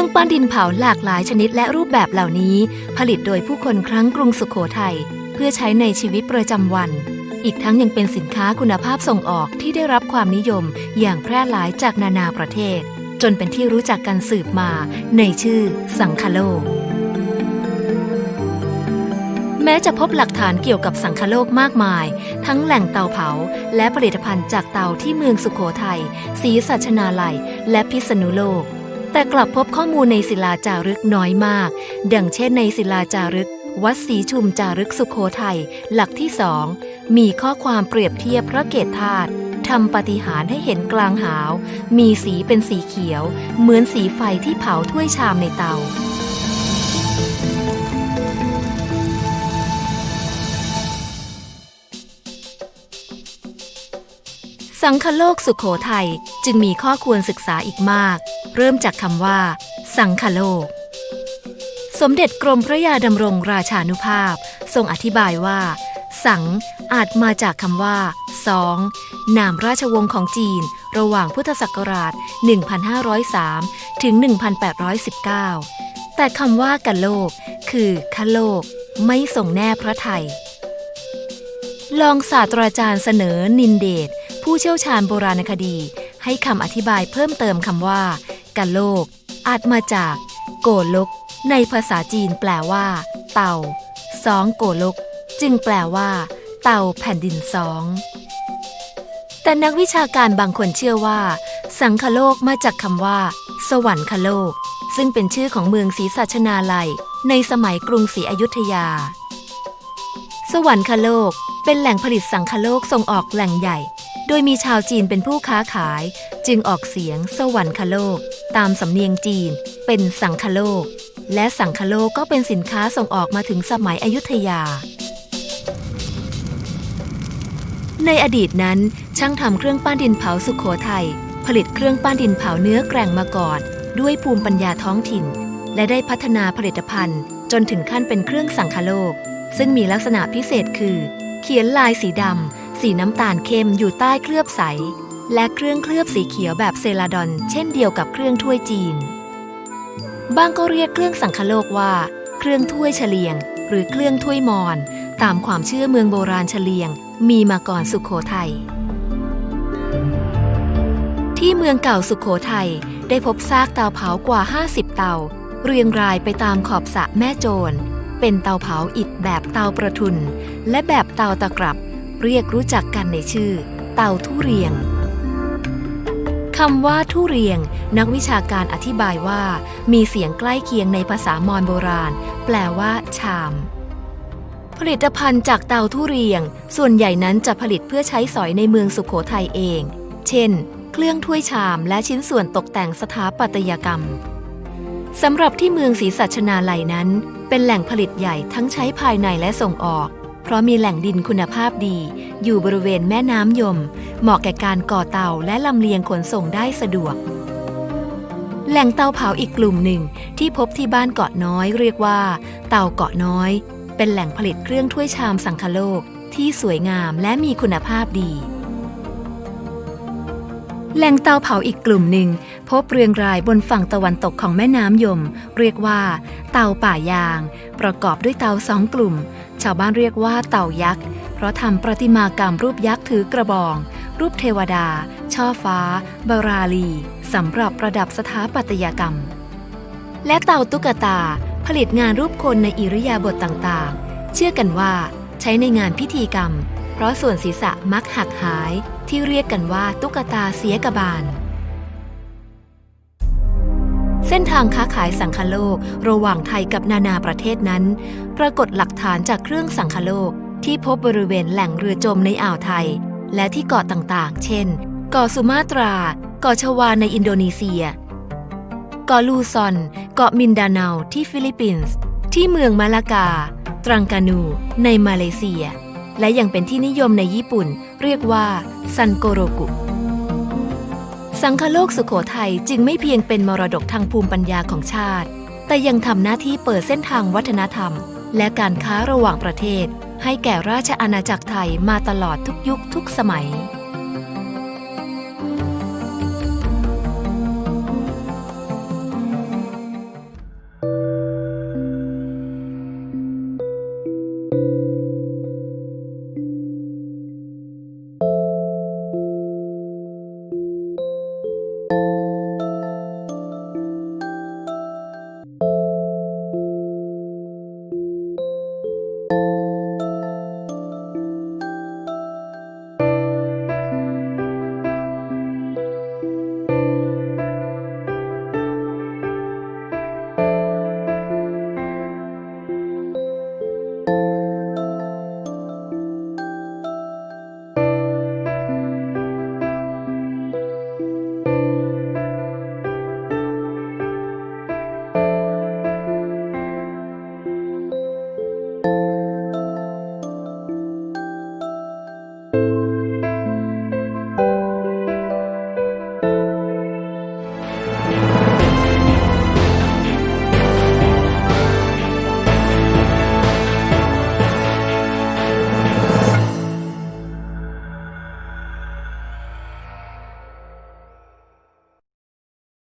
รื่องปั้นดินเผาหลากหลายชนิดและรูปแบบเหล่านี้ ผลิตโดยผู้คนครั้งกรุงสุขโขทัยเพื่อใช้ในชีวิตประจำวัน อีกทั้งยังเป็นสินค้าคุณภาพส่งออกที่ได้รับความนิยมอย่างแพร่หลายจากนานาประเทศ จนเป็นที่รู้จักกันสืบมาในชื่อสังคโลกแม้จะพบหลักฐานเกี่ยวกับสังคโลกมากมาย ทั้งแหล่งเตาเผา และผลิตภัณฑ์จากเตาที่เมืองสุขโขทัยศรีสัชนาลัย และพิษณุโลก แต่กลับพบข้อมูลในศิลาจารึกน้อยมาก ดังเช่นในศิลาจารึก วัดศรีชุมจารึกสุขโขทัยหลักที่สองมีข้อความเปรียบเทียบพระเกศธาตุทำปฏิหารให้เห็นกลางหาว มีสีเป็นสีเขียว เหมือนสีไฟที่เผาถ้วยชามในเตาสังคโลกสุขโขทัยจึงมีข้อควรศึกษาอีกมาก เริ่มจากคำว่า สังคโลก สมเด็จกรมพระยาดำรงราชานุภาพ ทรงอธิบายว่า สังอาจมาจากคำว่าสองนามราชวงศ์ของจีน ระหว่างพุทธศักราช 1503 ถึง 1819 แต่คำว่ากันโลก คือคโลก ไม่ส่งแน่พระไทยรองศาสตราจารย์เสนอนินเดชผู้เชี่ยวชาญโบราณคดี ให้คำอธิบายเพิ่มเติมคำว่า กันโลก อาจมาจาก โกลก ในภาษาจีนแปลว่า เต่าสองโกลก จึงแปลว่า เต่าแผ่นดินสองแต่นักวิชาการบางคนเชื่อว่า สังคโลกมาจากคำว่า สวรรคโลก ซึ่งเป็นชื่อของเมืองศรีสัชนาลัย ในสมัยกรุงศรีอยุธยา สวรรคโลก เป็นแหล่งผลิตสังคโลกส่งออกแหล่งใหญ่ โดยมีชาวจีนเป็นผู้ค้าขาย จึงออกเสียงสวรรคโลก ตามสำเนียงจีน เป็นสังคโลก และสังคโลกก็เป็นสินค้าส่งออกมาถึงสมัยอยุธยา ในอดีตนั้น ช่างทำเครื่องปั้นดินเผาสุขโขทัยผลิตเครื่องปั้นดินเผาเนื้อแกร่งมาก่อน ด้วยภูมิปัญญาท้องถิ่น และได้พัฒนาผลิตภัณฑ์ จนถึงขั้นเป็นเครื่องสังคโลก ซึ่งมีลักษณะพิเศษคือ เขียนลายสีดำ สีน้ำตาลเข้มอยู่ใต้เคลือบใส และเครื่องเคลือบสีเขียวแบบเซลาดอน เช่นเดียวกับเครื่องถ้วยจีน บางก็เรียกเครื่องสังคโลกว่า เครื่องถ้วยเฉลียง หรือเครื่องถ้วยมอน ตามความเชื่อเมืองโบราณเฉลียง มีมาก่อนสุขโขทัยที่เมืองเก่าสุขโขทัยได้พบซากเตาเผากว่า 50 เตา เรียงรายไปตามขอบสระแม่โจร เป็นเตาเผาอิฐแบบเตาประทุน และแบบเตาตะกรับ เรียกรู้จักกันในชื่อ เต่าทุเรียงคำว่าทุเรียง นักวิชาการอธิบายว่า มีเสียงใกล้เคียงในภาษามอญโบราณ แปลว่า ชาม ผลิตภัณฑ์จากเตาทุเรียง ส่วนใหญ่นั้นจะผลิตเพื่อใช้สอยในเมืองสุขโขทัยเอง เช่น เครื่องถ้วยชามและชิ้นส่วนตกแต่งสถาปัตยกรรมสำหรับที่เมืองศรีสัชนาลัยนั้น เป็นแหล่งผลิตใหญ่ทั้งใช้ภายในและส่งออก เพราะมีแหล่งดินคุณภาพดี อยู่บริเวณแม่น้ำยม เหมาะแก่การก่อเตาและลำเลียงขนส่งได้สะดวก แหล่งเตาเผาอีกกลุ่มหนึ่งที่พบที่บ้านเกาะน้อยเรียกว่า เตาเกาะน้อย เป็นแหล่งผลิตเครื่องถ้วยชามสังคโลกที่สวยงามและมีคุณภาพดี แหล่งเตาเผาอีกกลุ่มหนึ่ง พบเรียงรายบนฝั่งตะวันตกของแม่น้ำยม เรียกว่า เตาป่ายาง ประกอบด้วยเตาสองกลุ่ม ชาวบ้านเรียกว่าเตายักษ์ เพราะทำประติมากรรมรูปยักษ์ถือกระบอง รูปเทวดา ช่อฟ้า บาราลีสำหรับประดับสถาปัตยกรรม และเตาตุ๊กตา ผลิตงานรูปคนในอิริยาบถต่างๆ เชื่อกันว่า ใช้ในงานพิธีกรรม เพราะส่วนศีรษะมักหักหายที่เรียกกันว่าตุ๊กตาเสียกบาล เส้นทางค้าขายสังคโลกระหว่างไทยกับนานาประเทศนั้น ปรากฏหลักฐานจากเครื่องสังคโลกที่พบบริเวณแหล่งเรือจมในอ่าวไทย และที่เกาะต่างๆ เช่น เกาะสุมาตรา เกาะชวาในอินโดนีเซีย เกาะลูซอน เกาะมินดาเนาที่ฟิลิปปินส์ ที่เมืองมาลากา ตรังกานู ในมาเลเซีย และยังเป็นที่นิยมในญี่ปุ่น เรียกว่าซันโกโรกุ สังคโลกสุขโขทัยจึงไม่เพียงเป็นมรดกทางภูมิปัญญาของชาติ แต่ยังทำหน้าที่เปิดเส้นทางวัฒนธรรม และการค้าระหว่างประเทศ ให้แก่ราชอาณาจักรไทยมาตลอดทุกยุคทุกสมัย